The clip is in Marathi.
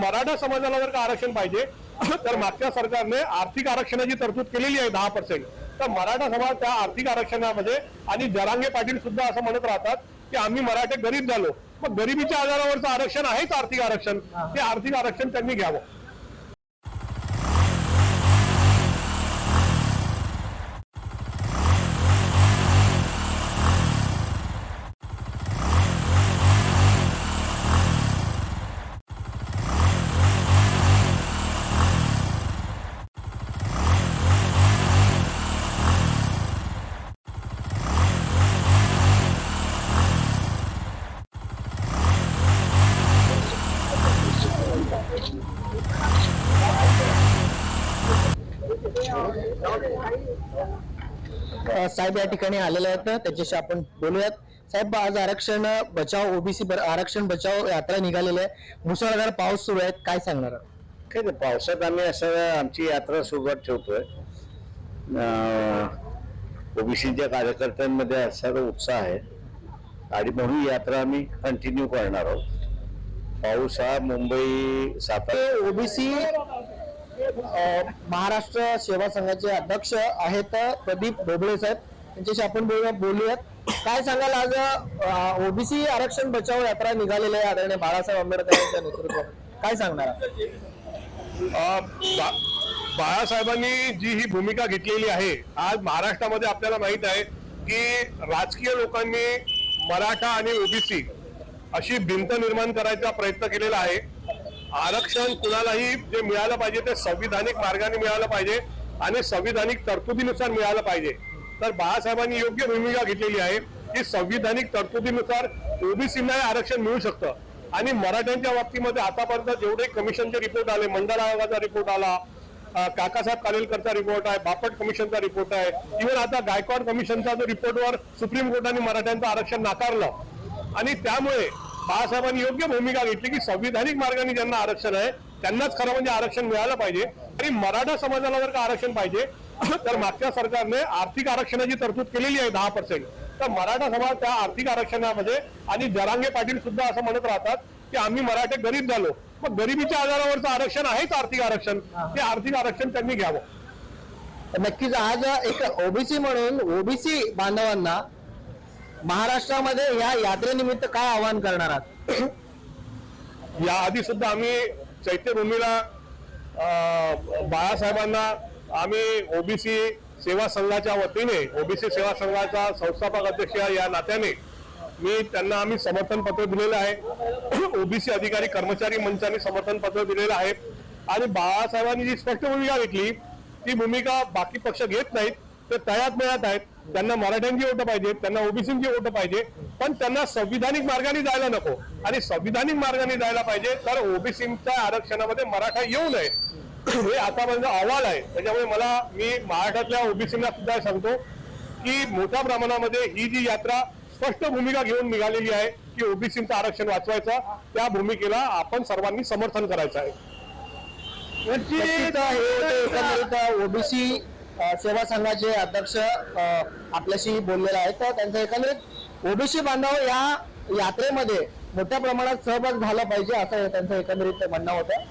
मराठा समाजाला जर का आरक्षण पाहिजे तर मागच्या सरकारने आर्थिक आरक्षणाची तरतूद केलेली आहे दहा पर्सेंट तर मराठा समाज त्या आर्थिक आरक्षणामध्ये आणि जरांगे पाटील सुद्धा असं म्हणत राहतात की आम्ही मराठे गरीब झालो. मग गरिबीच्या आधारावरचं आरक्षण आहेच आर्थिक आरक्षण. ते आर्थिक आरक्षण त्यांनी घ्यावं. साहेब या ठिकाणी आलेले आहेत त्याच्याशी आपण बोलूयात. साहेब आज आरक्षण बचाव ओबीसी आरक्षण बचाव यात्रा निघालेली आहे. मुसळधार पाऊस सुरू आहे काय सांगणार? काय नाही पावसात आम्ही असं आमची यात्रा सुरुवात ठेवतोय. ओबीसीच्या कार्यकर्त्यांमध्ये असा उत्साह आहे. आणि म्हणून यात्रा आम्ही कंटिन्यू करणार आहोत. पाऊस हा मुंबई सातारा ओबीसी महाराष्ट्र सेवा संघाचे अध्यक्ष आहेत प्रदीप ढोबळे साहेब. त्यांच्याशी आपण बोलूया बोलूयात. काय सांगाल आज ओबीसी आरक्षण बचाव यात्रा निघालेली आहे आदरणीय बाळासाहेब आंबेडकर यांच्या नेतृत्वात काय सांगणार बा- बाळासाहेबांनी जी ही भूमिका घेतलेली आहे आज महाराष्ट्रामध्ये आपल्याला माहीत आहे की राजकीय लोकांनी मराठा आणि ओबीसी अशी भिंत निर्माण करायचा प्रयत्न केलेला आहे. आरक्षण कुणालाही जे मिळालं पाहिजे ते संविधानिक मार्गाने मिळालं पाहिजे आणि संविधानिक तरतुदीनुसार मिळालं पाहिजे. तर बाळासाहेबांनी योग्य भूमिका घेतलेली आहे की संविधानिक तरतुदीनुसार ओबीसींना आरक्षण मिळू शकतं. आणि मराठ्यांच्या बाबतीमध्ये आतापर्यंत जेवढे कमिशनचे रिपोर्ट आले मंडळ आयोगाचा रिपोर्ट आला काकासाहेब कालेलकरचा रिपोर्ट आहे बापट कमिशनचा रिपोर्ट आहे इव्हन आता गायकवाड कमिशनचा जो रिपोर्टवर सुप्रीम कोर्टाने मराठ्यांचं आरक्षण नाकारलं. आणि त्यामुळे बाळासाहेबांनी योग्य भूमिका घेतली की संविधानिक मार्गाने ज्यांना आरक्षण आहे त्यांनाच खरं म्हणजे आरक्षण मिळालं पाहिजे. आणि मराठा समाजाला जर का आरक्षण पाहिजे तर मागच्या सरकारने आर्थिक आरक्षणाची तरतूद केलेली आहे दहा पर्सेंट तर मराठा समाज त्या आर्थिक आरक्षणामध्ये आणि जरांगे पाटील सुद्धा असं म्हणत राहतात की आम्ही मराठे गरीब झालो. मग गरिबीच्या आधारावरचं आरक्षण आहेच आर्थिक आरक्षण. ते आर्थिक आरक्षण त्यांनी घ्यावं. नक्कीच आज एक ओबीसी म्हणून ओबीसी बांधवांना महाराष्ट्रामध्ये या यात्रेनिमित्त काय आवाहन करणार आहात? या आधी सुद्धा आम्ही चैत्यभूमीला बाळासाहेबांना आम्ही ओबीसी सेवा संघाच्या वतीने ओबीसी सेवा संघाचा संस्थापक अध्यक्ष या नात्याने मी त्यांना आम्ही समर्थन पत्र दिलेलं आहे. ओबीसी अधिकारी कर्मचारी मंचाने समर्थन पत्र दिलेलं आहे. आणि बाळासाहेबांनी जी स्पष्ट भूमिका घेतली ती भूमिका बाकी पक्ष घेत नाहीत. ते तयात मिळत आहेत. त्यांना मराठ्यांची वोटं पाहिजे त्यांना ओबीसीची वोटं पाहिजे पण त्यांना संविधानिक मार्गाने जायला नको. आणि संविधानिक मार्गाने जायला पाहिजे तर ओबीसीच्या आरक्षणामध्ये मराठा येऊ नये. हे आतापर्यंत अहवाल आहे. त्याच्यामुळे मला मी महाराष्ट्रातल्या ओबीसीना सुद्धा सांगतो की मोठ्या प्रमाणामध्ये ही जी यात्रा स्पष्ट भूमिका घेऊन निघालेली आहे की ओबीसीचं आरक्षण वाचवायचं त्या भूमिकेला आपण सर्वांनी समर्थन करायचं आहे. ओबीसी सेवा संघाचे अध्यक्ष आपल्याशी बोललेले आहेत. तर त्यांचं एकंदरीत ओबीसी बांधव या यात्रेमध्ये मोठ्या प्रमाणात सहभाग झाला पाहिजे असं त्यांचं एकंदरीत म्हणणं होतं.